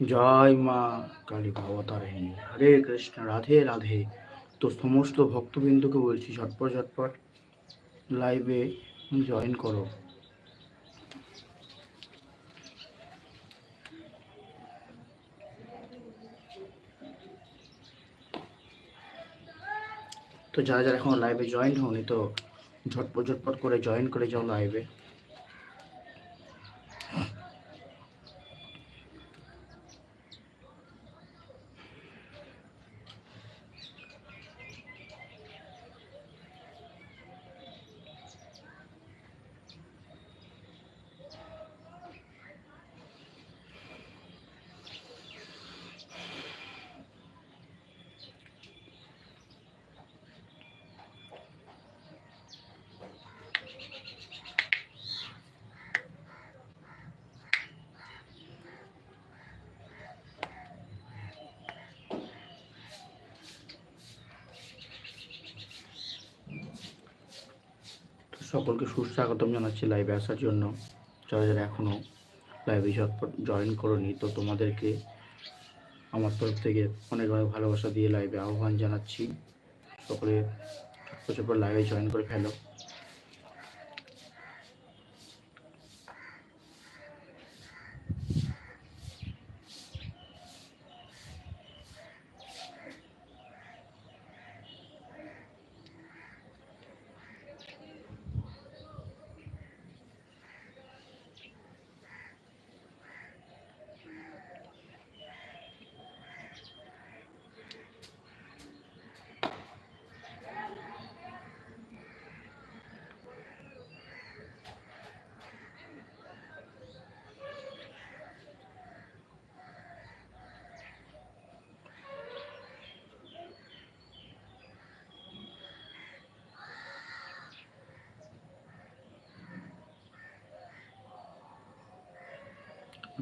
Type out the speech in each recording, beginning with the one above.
জয় মা কালী ভবতারিণী হরে কৃষ্ণ, রাধে রাধে। তো সমস্ত ভক্তবৃন্দকে বলছি, ঝটপট ঝটপট লাইভে জয়েন করো। তো যারা যারা এখন লাইভে জয়েন হওনি, তো ঝটপট ঝটপট করে জয়েন করে যাও লাইভে তো সকলকে সুস্বাগতম জানাচ্ছি লাইভে আসার জন্য। যারা যারা এখনও লাইভে জয়েন করনি, তো তোমাদেরকে আমার তরফ থেকে অনেকভাবে অনেক ভালোবাসা দিয়ে লাইভে আহ্বান জানাচ্ছি। সকলে পর লাইভে জয়েন করে ফেলো।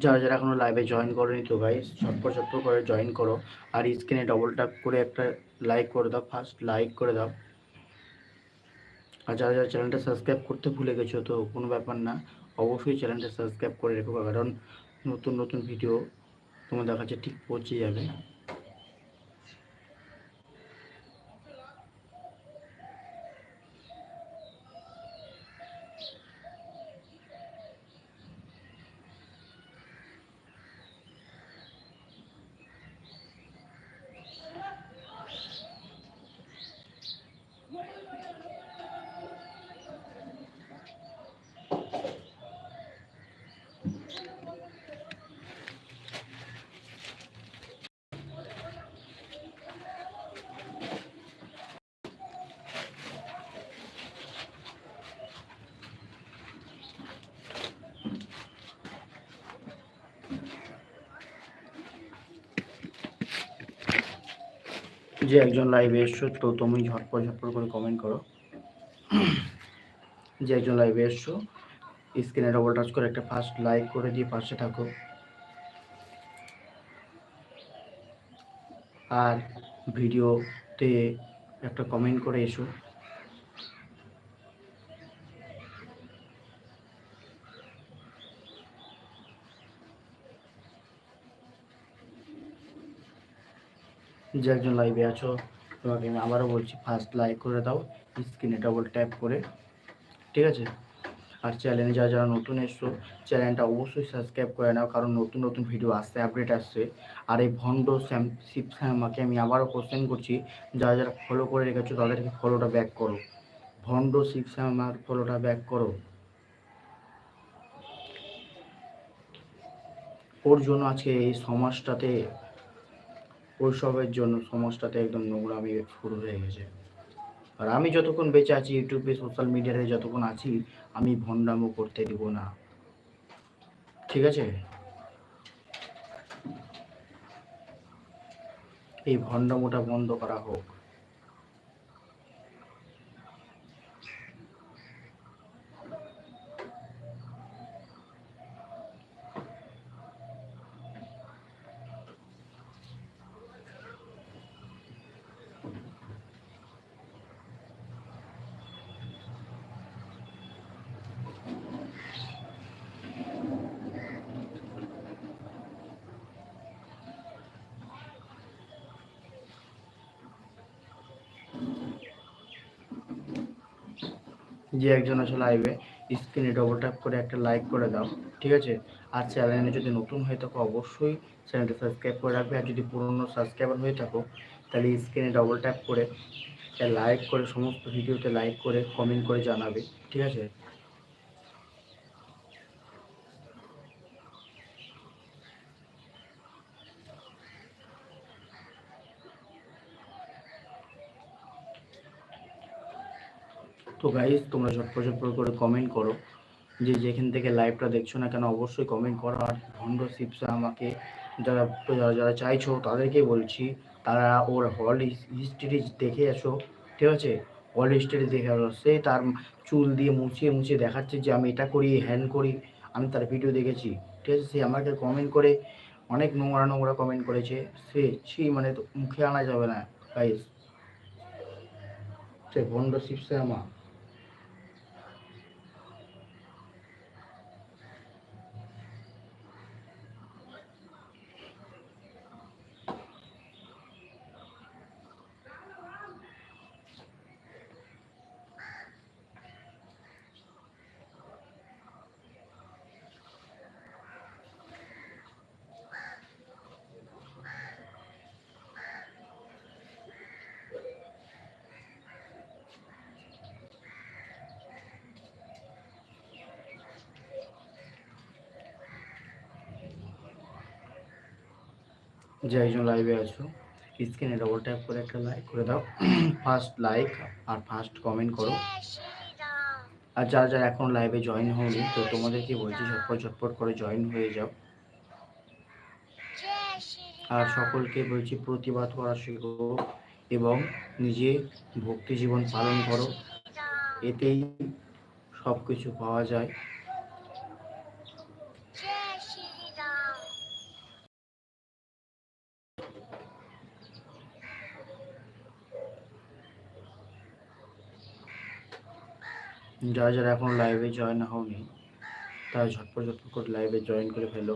যারা যারা এখনও লাইভে জয়েন করেনি তো ভাই ঝটপট ঝটপট করে জয়েন করো। আর স্ক্রিনে ডবল ট্যাপ করে একটা লাইক করে দাও ফার্স্ট লাইক করে দাও। আর যারা যারা চ্যানেলটা সাবস্ক্রাইব করতে ভুলে গেছো তো কোনো ব্যাপার না, অবশ্যই চ্যানেলটা সাবস্ক্রাইব করে রেখো, কারণ নতুন নতুন ভিডিও তোমার দেখাচ্ছে ঠিক পৌঁছে যাবে। যে একজন লাইভে এসছো, তো তুমি ঝটপট ঝটপট করে কমেন্ট করো। যে একজন লাইভে এসছো স্ক্রিনে ডবল টাচ করে একটা ফার্স্ট লাইক করে দিয়ে পাশে থাকো। আর ভিডিওতে একটা কমেন্ট করে এসো। যে একজন লাইভে আছো, তোমাকে আমি আবারও বলছি ফার্স্ট লাইক করে দাও স্ক্রিনে ডবল ট্যাপ করে, ঠিক আছে? আর চ্যানেলে যারা যারা নতুন এসছো চ্যানেলটা অবশ্যই সাবস্ক্রাইব করে নাও, কারণ নতুন নতুন ভিডিও আসছে আপডেট আসছে। আর এই ভন্ড স্যাম শিব শ্যামাকে আমি আবারও কোশ্চেন করছি, যারা যারা ফলো করে রেখেছো, তাদেরকে ফলোটা ব্যাক করো। ভন্ড শিব শ্যামার ফলোটা ব্যাক করো। ওর জন্য আজকে এই সমাজটাতে ওইসবের জন্য সমাজটাতে একদম নোংরামি শুরু হয়ে গেছে। আর আমি যতক্ষণ বেঁচে আছি ইউটিউবে সোশ্যাল মিডিয়াতে যতক্ষণ আছি, আমি ভণ্ডামো করতে দিব না। ঠিক আছে? এই ভণ্ডামোটা বন্ধ করা হোক। যে একজন আছে লাইভে স্ক্রিনে ডবল ট্যাপ করে একটা লাইক করে দাও, ঠিক আছে? আর চ্যানেলে যদি নতুন হয়ে থাকো, অবশ্যই চ্যানেলটা সাবস্ক্রাইব করে রাখবে। আর যদি পুরনো সাবস্ক্রাইবার হয়ে থাকো, তাহলে স্ক্রিনে ডবল ট্যাপ করে লাইক করে, সমস্ত ভিডিওতে লাইক করে কমেন্ট করে জানাবে, ঠিক আছে? তো গাইজ তোমরা ঝটপট ঝটপট করে কমেন্ট করো। যে যেখান থেকে লাইভটা দেখছ না কেন, অবশ্যই কমেন্ট করো। আর ভণ্ড শিবসা আমাকে, যারা যারা চাইছো, তাদেরকেই বলছি, তারা ওর হল হিস্ট্রি দেখে আসো, ঠিক আছে? হল হিস্ট্রি দেখে আসো। সে তার চুল দিয়ে মুছিয়ে মুছিয়ে দেখাচ্ছে যে আমি এটা করি হ্যান করি, আমি তার ভিডিও দেখেছি। ঠিক আছে? সে আমাকে কমেন্ট করে, অনেক নোংরা নোংরা কমেন্ট করেছে। সে ছি মানে মুখে আনা যাবে না গাইজ সে ভণ্ড শিবসা আমার। যে একজন লাইভে আছো স্ক্রিনে ডবল ট্যাপ করে একটা লাইক করে দাও। ফার্স্ট লাইক আর ফার্স্ট কমেন্ট করো। আর যারা যারা এখন লাইভে জয়েন হওনি তো তোমাদেরকে বলছি ঝটপট ঝটপট করে জয়েন হয়ে যাও। আর সকলকে বলছি প্রতিবাদ করা শিখো এবং নিজে ভক্তি জীবন পালন করো। এতেই সব কিছু পাওয়া যায়। যারা যারা এখন লাইভে জয়েন হওনি, তারা ঝটপট ঝটপট করে লাইভে জয়েন করে ফেলো।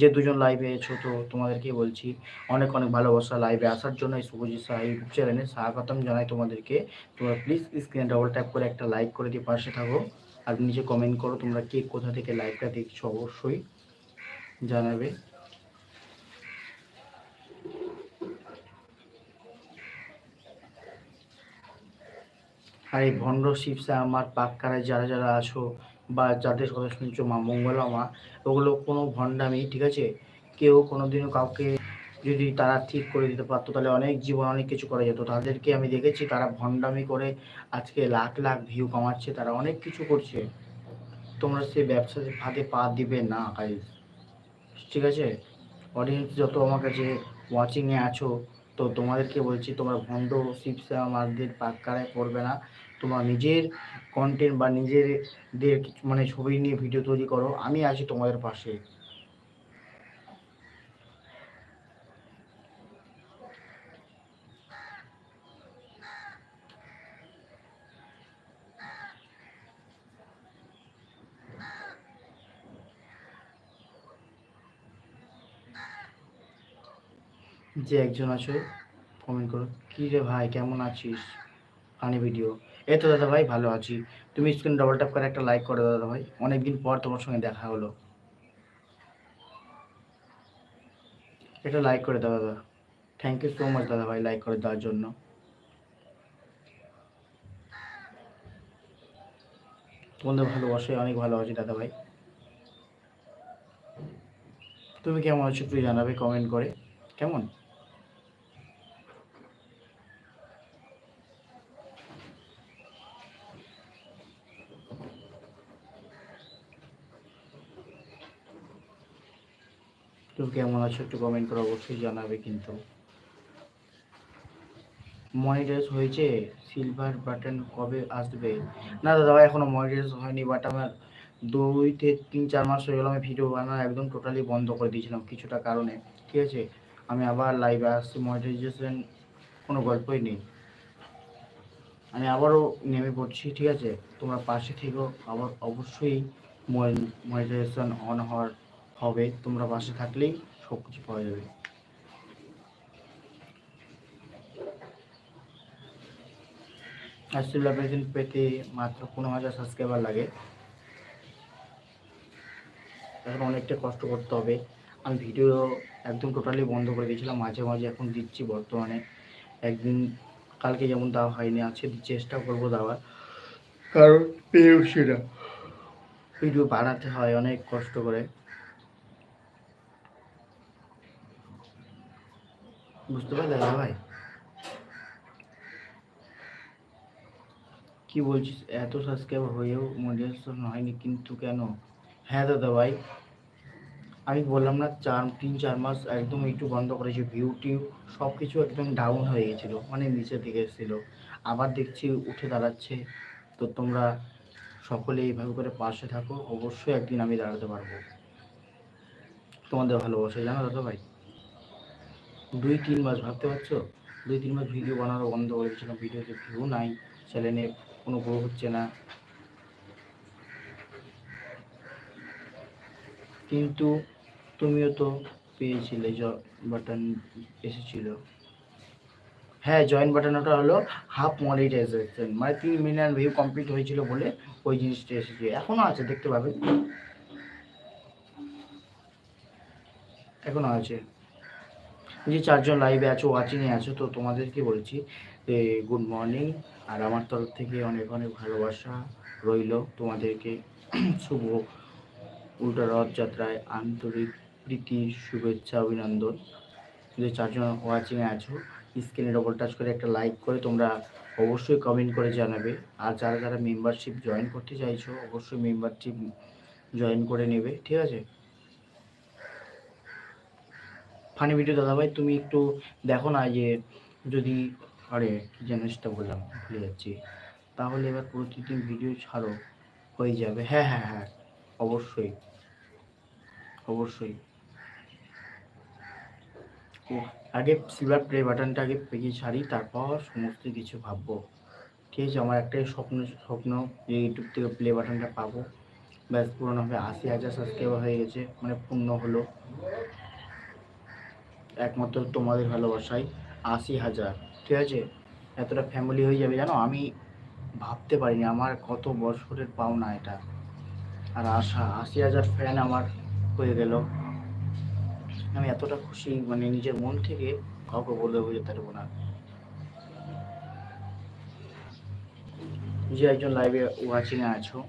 যে দুজন লাইভে এসো তো তোমাদেরকে বলছি, অনেক অনেক ভালোবাসা লাইভে আসার জন্য এই শুভজিৎ সাহা ইউটিউব চ্যানেলে স্বাগতম জানাই তোমাদেরকে। তোমরা প্লিজ স্ক্রিনে ডবল ট্যাপ করে একটা লাইক করে দিয়ে পাশে থাকো। আর নিচে কমেন্ট করো তোমরা কে কোথা থেকে লাইভটা দেখছ অবশ্যই জানাবে। আর এই ভণ্ড শিবসা, আমার পাক্কারায় যারা যারা আছো বা যাদের কথা শুনছো মা, মঙ্গলা মা, ওগুলো কোনো ভণ্ডামি, ঠিক আছে? কেউ কোনোদিনও কাউকে যদি তারা ঠিক করে দিতে পারতো, তাহলে অনেক জীবন অনেক কিছু করা যেত। তাদেরকে আমি দেখেছি, তারা ভণ্ডামি করে আজকে লাখ লাখ ভিউ কামাচ্ছে, তারা অনেক কিছু করছে। তোমরা সেই ব্যবসাতে ফাঁদে পা দিবে না গাইজ ঠিক আছে? অডিয়েন্স যত আমার কাছে ওয়াচিংয়ে আছো, তো তোমাদেরকে বলছি, তোমরা ভণ্ড, শিবসা, আমাদের পাক্কারায় পড়বে না। তোমরা নিজের কন্টেন্ট বা নিজেদের মানে ছবি নিয়ে ভিডিও তৈরি করো। আমি আছি তোমাদের পাশে। যে একজন আছে কমেন্ট করো। কি রে ভাই, কেমন আছিস? ফানি ভিডিও এই তো দাদা ভাই, ভালো আছি। তুমি স্ক্রিন ডবল ট্যাপ করে একটা লাইক করো দাদা ভাই। অনেকদিন পর তোমার সঙ্গে দেখা হলো। এটা লাইক করে দাও দাদা। থ্যাংক ইউ সো মাচ দাদা ভাই লাইক করে দেওয়ার জন্য। তোমাদের ভালোবাসায় অনেক ভালো আছি দাদা ভাই। তুমি কেমন আছো একটু জানাবে কমেন্ট করে। কেমন? তুমি কেমন আছো একটু কমেন্ট করে অবশ্যই জানাবে কিন্তু। মনিটাইজ হয়েছে সিলভার বাটন কবে আসবে? না দাদা এখনও মনিটাইজ হয়নি বাট আমার দুই থেকে তিন চার মাস হয়ে গেল, আমি ভিডিও বানানো একদম টোটালি বন্ধ করে দিয়েছিলাম কিছুটা কারণে। ঠিক আছে? আমি আবার লাইভে আসছি মনিটাইজেশন কোনো গল্পই নেই। আমি আবারও নেমে পড়ছি, ঠিক আছে? তোমরা পাশে থেকেও আবার অবশ্যই মনিটাইজেশন অন হওয়ার হবে, তোমরা পাশে থাকলেই সব কিছু পাওয়া যাবে। পেতে মাত্র পনেরো হাজার সাবস্ক্রাইবার লাগে। এখন অনেকটা কষ্ট করতে হবে। আমি ভিডিও একদম টোটালি বন্ধ করে দিয়েছিলাম, মাঝে মাঝে এখন দিচ্ছি বর্তমানে। একদিন, কালকে যেমন দেওয়া হয়নি আছে চেষ্টা করব দেওয়ার। কারণ পেয়ে উঠছি না ভিডিও বানাতে হয়, অনেক কষ্ট করে। বুঝতে পারলে দাদা ভাই। কি বলছিস? এত সাবস্ক্রাইবার হয়েও মনিটাইজেশন হয়নি কিন্তু কেন? হ্যাঁ দাদা ভাই, আমি বললাম না, চার, তিন, চার মাস একদম একটু বন্ধ করেছি ভিউ টিউ সব কিছু একদম ডাউন হয়ে গেছিল মানে নিচের দিকে এসেছিল। আবার দেখছি উঠে দাঁড়াচ্ছে, তো তোমরা সকলে এইভাবে করে পাশে থাকো, অবশ্যই একদিন আমি দাঁড়াতে পারব। তোমাদের ভালোবাসা, জানো দাদা ভাই? দুই, তিন মাস, ভাবতে পারছ? দুই, তিন মাস ভিডিও বানানো বন্ধ করে দিয়েছিলাম ভিডিওতে ভিউ নাই চ্যানেলে কোনো গ্রো হচ্ছে না। কিন্তু তুমিও তো পেয়েছিলে বাটন এসেছিল। হ্যাঁ জয়েন বাটন ওটা হলো হাফ মনিটাইজেশন মানে তিন মিলিয়ন ভিউ কমপ্লিট হয়েছিল বলে ওই জিনিসটা এসেছে। এখনও আছে, দেখতে পাবে। এখনও আছে। যে চারজন লাইভে আছো ওয়াচিংয়ে আছো, তো তোমাদেরকে বলছি যে গুড মর্নিং আর আমার তরফ থেকে অনেক অনেক ভালোবাসা রইল তোমাদেরকে। শুভ উল্টা রথযাত্রায় আন্তরিক প্রীতি, শুভেচ্ছা, অভিনন্দন। যে চারজন ওয়াচিংয়ে আছো স্ক্রিনে ডবল টাচ করে একটা লাইক করে তোমরা অবশ্যই কমেন্ট করে জানাবে। আর যারা যারা মেম্বারশিপ জয়েন করতে চাইছো, অবশ্যই মেম্বারশিপ জয়েন করে নেবে, ঠিক আছে? ফানি ভিডিও দাদাভাই, তুমি একটু দেখো না যে যদি আরে কি জিনিসটা বললাম, ভুলে যাচ্ছি। তাহলে এবার প্রতিদিন ভিডিও ছাড়ো, হয়ে যাবে। হ্যাঁ হ্যাঁ হ্যাঁ অবশ্যই। অবশ্যই। ও আগে সিলভার প্লে বাটনটা আগে পেয়ে ছাড়ি, তারপর সমস্ত কিছু ভাববো। ঠিক আছে, আমার একটাই স্বপ্ন স্বপ্ন যে ইউটিউব থেকে প্লে বাটনটা পাবো। ব্যাস পূরণ হবে। আশি হাজার সাবস্ক্রাইবার হয়ে গেছে মানে পূর্ণ হলো। একমাত্র তোমাদের ভালোবাসায় আশি হাজার, ঠিক আছে? এতটা ফ্যামিলি হয়ে যাবে জানো? আমি ভাবতে পারিনি, আমার কত বছরের পাওনা এটা। আর আশা, আশি হাজার ফ্যান আমার হয়ে গেল। আমি এতটা খুশি মানে নিজের মন থেকে কাউকে বলে বোঝাতে পারব না যে একজন লাইভে ওয়াচিংয়ে আছো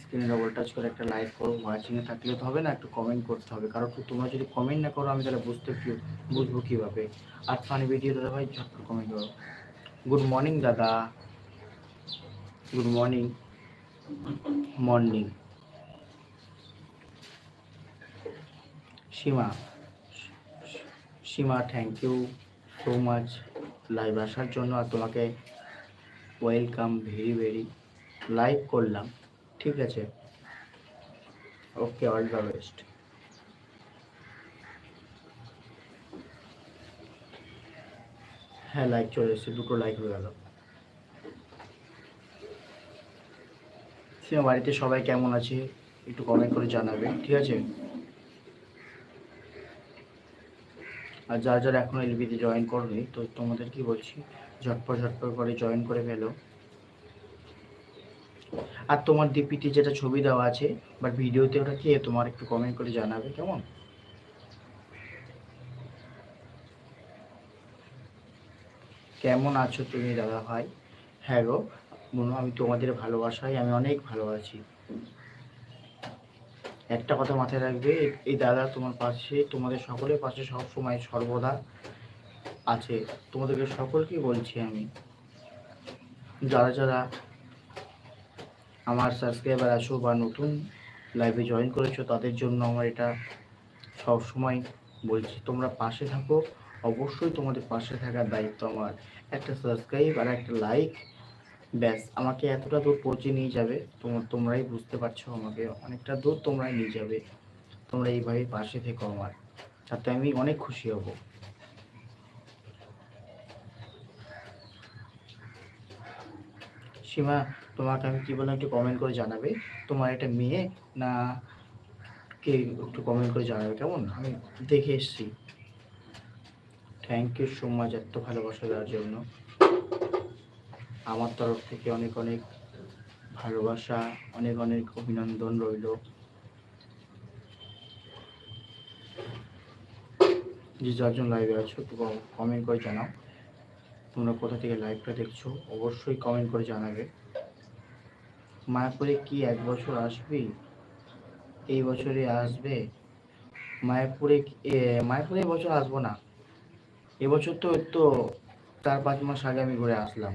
স্ক্রিনে ডবল টাচ করে একটা লাইক করো ওয়াচিংয়ে থাকলে তো হবে না, একটু কমেন্ট করতে হবে। কারণ তোমরা যদি কমেন্ট না করো, আমি তাহলে বুঝতে কি, বুঝব কীভাবে? আর ফানি ভিডিও দাদা ভাই ঝটপট কমেন্ট করো। গুড মর্নিং দাদা। Good morning morning Seema. Seema thank you so much live আসার জন্য। আর তোমাকে ওয়েলকাম ভেরি ভেরি লাইভ করলাম। ঠিক আছে। ওকে অল দ্য বেস্ট হ্যাঁ লাইক চলে এসেছে, দুটো লাইক হয়ে গেল। বাড়িতে সবাই কেমন আছে? একটু কমেন্ট করে জানাবে, ঠিক আছে? আর যারা যারা এখনও এলবিতে জয়েন করনি, তো তোমাদের কি বলছি? ঝটপট ঝটপট করে জয়েন করে ফেলো। আর তোমার ডিপিতে যেটা ছবি দেওয়া আছে বাট ভিডিওতে ওটা কি, তোমার একটু কমেন্ট করে জানাবে, কেমন? কেমন আছো তুমি দাদা ভাই? হ্যাঁ গো বলো আমি তোমাদের ভালোবাসায়, আমি অনেক ভালো আছি। একটা কথা মাথায় রাখবে, এই- দাদা তোমার পাশে, তোমাদের সকলের পাশে সব সময় সর্বদা আছে। তোমাদেরকে সকলকেই বলছি আমি, যারা যারা আমার সাবস্ক্রাইবার আছো বা নতুন লাইভে জয়েন করেছ, তাদের জন্য আমার এটা সব সময় বলছি, তোমরা পাশে থাকো। অবশ্যই তোমাদের পাশে থাকার দায়িত্ব আমার। একটা সাবস্ক্রাইব আর একটা লাইক ব্যাস, আমাকে এতটা দূর পৌঁছে নিয়ে যাবে। তোমার তোমরাই বুঝতে পারছ আমাকে অনেকটা দূর তোমরাই নিয়ে যাবে। তোমরা এইভাবে পাশে থেকো আমার, তাতে আমি অনেক খুশি হব। সীমা তোমাকে আমি কী বললাম একটু কমেন্ট করে জানাবে। তোমার একটা মেয়ে না কে একটু কমেন্ট করে জানাবে, কেমন? আমি দেখে এসছি। থ্যাংক ইউ সো মাচ এত ভালোবাসা দেওয়ার জন্য। আমার তরফ থেকে অনেক অনেক ভালোবাসা, অনেক অনেক অভিনন্দন রইল। যে যারজন লাইভে আছো, একটু কমেন্ট করে জানাও। তোমরা কোথা থেকে লাইভটা দেখছ, অবশ্যই কমেন্ট করে জানাবে। মায়াপুরে কি এক বছর আসবি? এই বছরে আসবে? মায়াপুরে মায়াপুরে এবছর আসব না। এবছর তো তো, চার পাঁচ মাস আগে আমি ঘুরে আসলাম।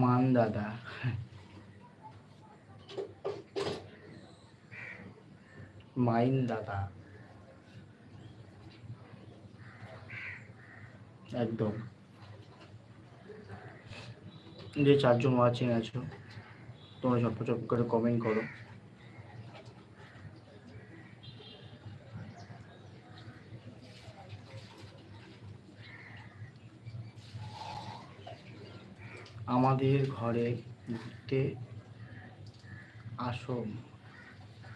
মান দাদা। মাইন দাদা। একদম। যে চারজন ওয়াচিং আছো তোমরা ঝটপট করে কমেন্ট করো। আমাদের ঘরে ঘুরতে আসো।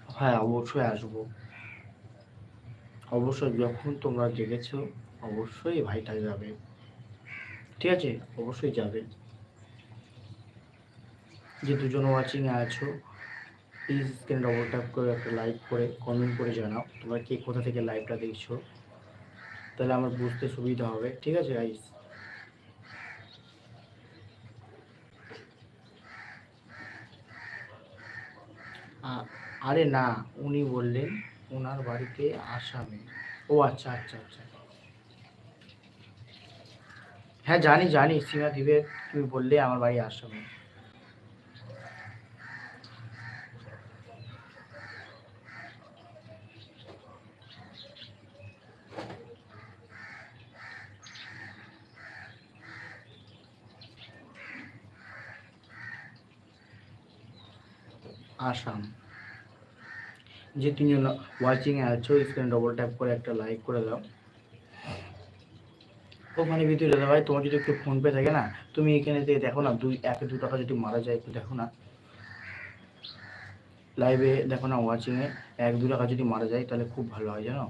হ্যাঁ অবশ্যই আসব। অবশ্যই যখন তোমরা জেগেছো অবশ্যই ভাইটা যাবে। ঠিক আছে? অবশ্যই যাবে। যে দুজন ওয়াচিংয়ে আছো প্লিজ স্ক্রিন ডবল ট্যাপ করে একটা লাইক করে কমেন্ট করে জানাও, তোমরা কে কোথা থেকে লাইভটা দেখছ। তাহলে আমার বুঝতে সুবিধা হবে। ঠিক আছে গাইস আরে না, উনি বললেন ওনার বাড়িতে আসামে ও আচ্ছা আচ্ছা আচ্ছা। হ্যাঁ জানি জানি সীমা দিবে, তুমি বললে আমার বাড়ি আসামে আসাম। যে তুমি ওয়াচিংয়ে আছো স্ক্রিন ডবল ট্যাপ করে একটা লাইক করে দাও। ওখানে ভিতরে দাদা ভাই, তোমার যদি একটু ফোনপে থাকে না, তুমি এখানে থেকে দেখো না, দুই, এক, দু টাকা যদি মারা যায়, একটু দেখো না। লাইভে দেখো না ওয়াচিংয়ে এক, দু টাকা যদি মারা যায়, তাহলে খুব ভালো হয়, জানো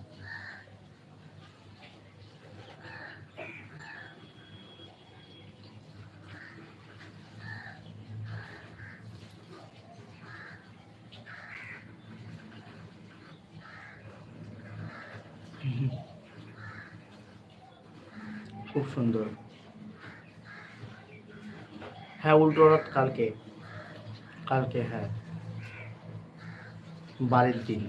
খুব সুন্দর। হ্যাঁ উল্টো রথ কালকে। কালকে হ্যাঁ। বাড়ির দিন।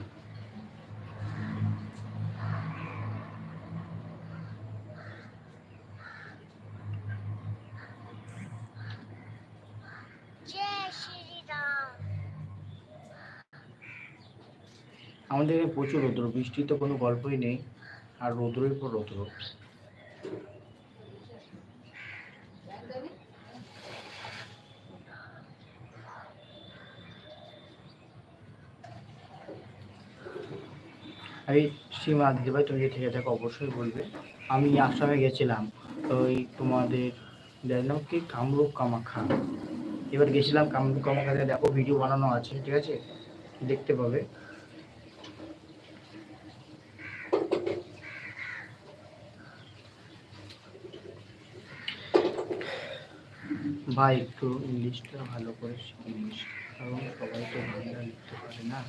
আমাদের এখানে প্রচুর রৌদ্র বৃষ্টি তো কোনো গল্পই নেই। আর রৌদ্রের পর রৌদ্র। এই সীমা দিদিভাই তুমি যে থেকে থাকো অবশ্যই বলবে। আমি আসামে গেছিলাম ওই তোমাদের নাম কি কামরূপ কামাখ্যা। এবার গেছিলাম কামরূপ কামাখ্যাতে দেখো ভিডিও বানানো আছে, ঠিক আছে? দেখতে পাবে। ভাই, একটু ইংলিশটা ভালো করে শিখিস কারণ সবাই তো বাংলা লিখতে পারে না।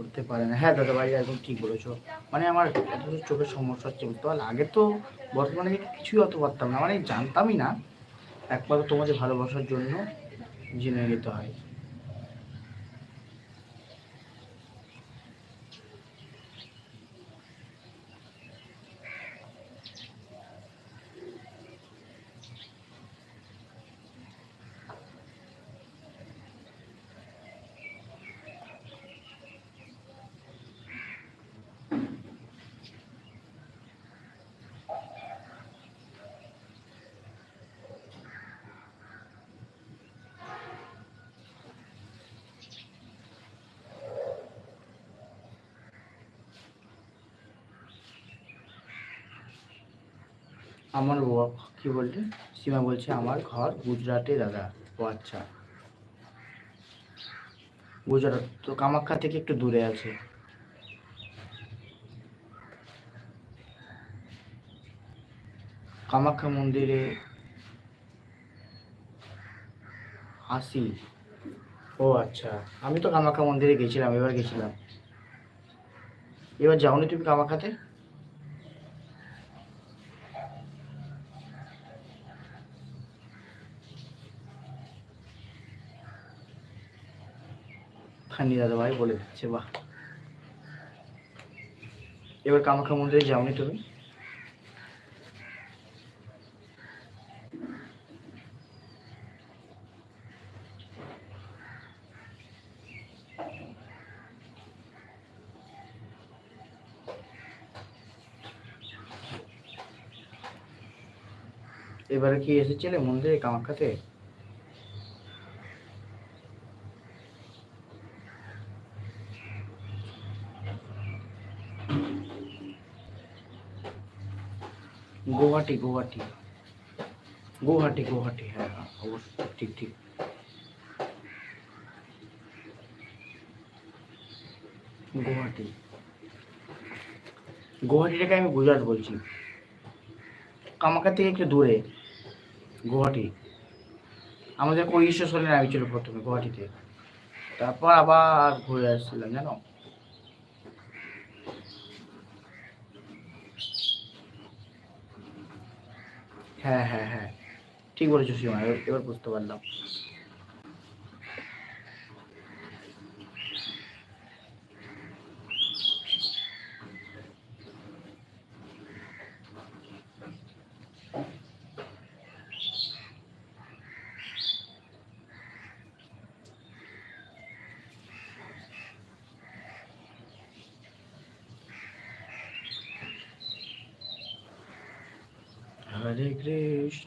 করতে পারে না। হ্যাঁ দাদা ভাই একদম ঠিক বলেছ। মানে আমার এত চোখের সমস্যা হচ্ছে বুঝতে পারলে। আগে তো বর্তমানে কিছুই অত পারতাম না। মানে জানতামই না। একমাত্র তোমাদের ভালোবাসার জন্য জেনে নিতে হয়। আমার কি বলছে? সীমা বলছে, আমার ঘর গুজরাটে, দাদা। ও আচ্ছা। গুজরাট তো কামাখ্যা থেকে একটু দূরে আছে। কামাখ্যা মন্দিরে আসি। ও আচ্ছা। আমি তো কামাখ্যা মন্দিরে গেছিলাম, এবার গেছিলাম। এবার যাওনি তুমি কামাখ্যাতে? ফানি দাদা ভাই বলে দিচ্ছে, বাহ। এবার কামাখ্যা মন্দিরে যাওনি তুমি? এবারে কি এসেছিলে মন্দিরে, কামাখ্যাতে? গুয়াহাটি গুয়াহাটি। গুয়াহাটি গুয়াহাটি হ্যাঁ হ্যাঁ অবশ্যই, ঠিক ঠিক। গুয়াহাটি। গুয়াহাটিটাকে আমি গুজরাট বলছি। কামাখ্যা থেকে একটু দূরে, গুয়াহাটি। আমাদের উড়িষ্যা সালে নামিয়েছিল প্রথমে গুয়াহাটিতে। তারপর আবার ঘুরে আসছিলাম, জানো? হ্যাঁ হ্যাঁ হ্যাঁ। ঠিক বলেছ সীমা এবার এবার বুঝতে পারলাম হরে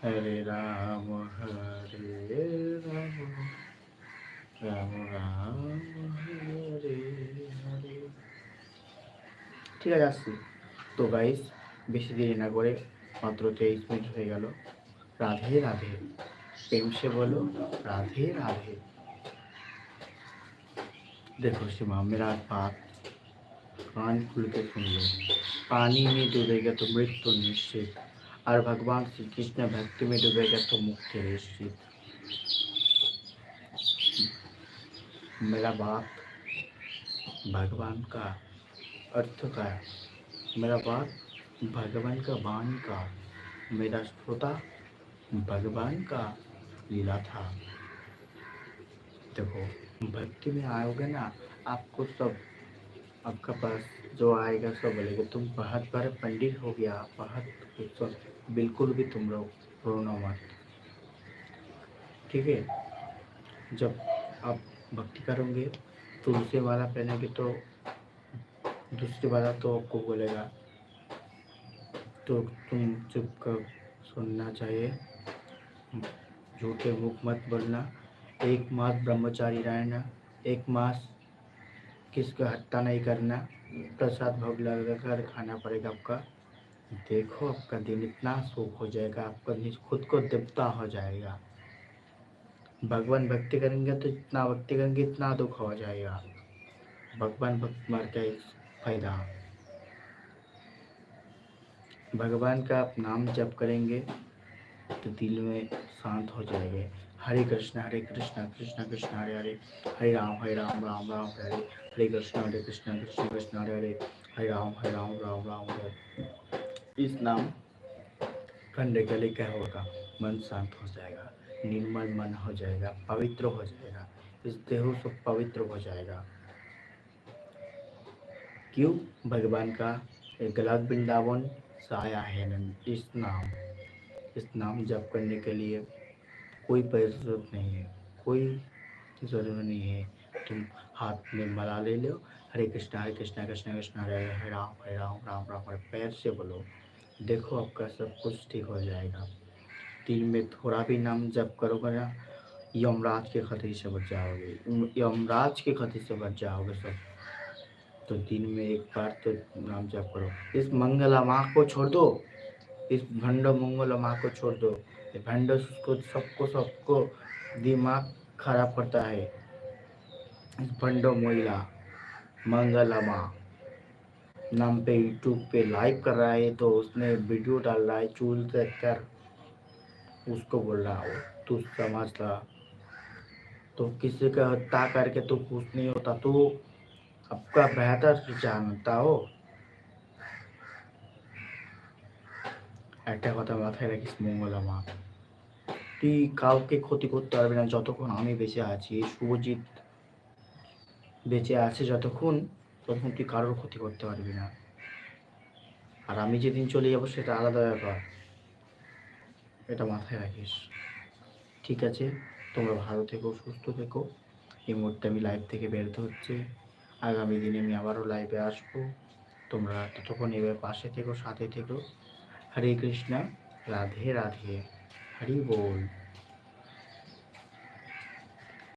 হরে রাম হরে রাম রাম রাম হরে হরে ঠিক আছে আসছি তো গাইস বেশি দেরি না করে মাত্র তেইশ মিনিট হয়ে গেল রাধে রাধে প্রেম সে বলো রাধে রাধে देखो सीमा मेरा बात कान खुल के सुन लो पानी में डूबेगा तो मृत्यु निश्चित और भगवान श्री कृष्ण भक्ति में डूबेगा तो मुक्ति निश्चित मेरा बात भगवान का अर्थ का मेरा बात भगवान का वाणी का मेरा श्रोता भगवान का लीला था देखो भक्ति में आओगे ना आपको सब आपका पास जो आएगा, सब बोलेगा तुम बहुत बड़े पंडित हो गया, बहुत बिल्कुल भी तुम लोग रोना मत। ठीक है? जब आप भक्ति करोगे तुलसी वाला पहनेंगे तो दूसरी वाला तो आपको बोलेगा तो तुम चुप कर सुनना चाहिए। झूठे मुख मत बोलना। एक मास ब्रह्मचारी रहना। एक मास किसका हत्या नहीं करना? प्रसाद भोग लगा कर खाना पड़ेगा आपका। देखो, आपका दिन इतना सुख हो जाएगा, आपका खुद को देवता हो जाएगा। भगवान भक्ति करेंगे तो इतना भक्ति करेंगे, इतना दुख हो जाएगा। भगवान भक्त मार का एक फ़ायदा। भगवान का आप नाम जप करेंगे तो दिल में शांत हो जाएँगे। हरे कृष्ण हरे कृष्ण कृष्ण कृष्ण हरे हरे हरे राम हरे राम राम राम हरे हरे कृष्ण हरे कृष्ण कृष्ण कृष्ण हरे हरे हरे राम हरे राम राम राम हरे इस नाम करने के लिए क्या होगा? मन शांत हो जाएगा, निर्मल मन हो जाएगा, पवित्र हो जाएगा, इस देह सब पवित्र हो जाएगा। क्यों? भगवान का एक गलत वृंदावन से आया है इस नाम इस नाम जप करने के लिए कोई ज़रूरत नहीं है, कोई ज़रूरत नहीं है। तुम हाथ में मला ले लो, हरे कृष्णा हरे कृष्णा कृष्णा कृष्णा हरे हरे राम हरे राम राम राम हरे पैर से बोलो। देखो आपका सब कुछ ठीक हो जाएगा। दिन में थोड़ा भी नाम जप करोगे ना, यमराज के खतरे से बच जाओगे। यमराज के खतरे से बच जाओगे सब। तो दिन में एक बार तो नाम जप करो। इस मंगला माँ को छोड़ दो। इस भंड मंगला माँ को छोड़ दो। ये भंड को सबको सबको दिमाग खराब करता है इस भंड महिला मंगला माँ नाम पे यूट्यूब पे लाइव कर रहा है तो उसने वीडियो डाल रहा है चूल देख कर उसको बोल रहा हो तू समझता तो किसी का हत्या करके तो कुछ नहीं होता तो आपका बेहतर से जानता हो একটা কথা মাথায় রাখিস মঙ্গলা তুই কাউকে ক্ষতি করতে পারবি না যতক্ষণ আমি বেঁচে আছি, শুভজিৎ বেঁচে আছে যতক্ষণ, ততক্ষণ তুই কারোর ক্ষতি করতে পারবি না। আর আমি যেদিন চলে যাব সেটা আলাদা ব্যাপার। এটা মাথায় রাখিস। ঠিক আছে? তোমরা ভালো থেকো, সুস্থ থেকো। এই মুহূর্তে আমি লাইভ থেকে বেরোতে হচ্ছে। আগামী দিনে আমি আবারও লাইভে আসব। তোমরা ততক্ষণ এবার পাশে থেকো, সাথে থেকো। হরে কৃষ্ণা, রাধে রাধে। হরি বল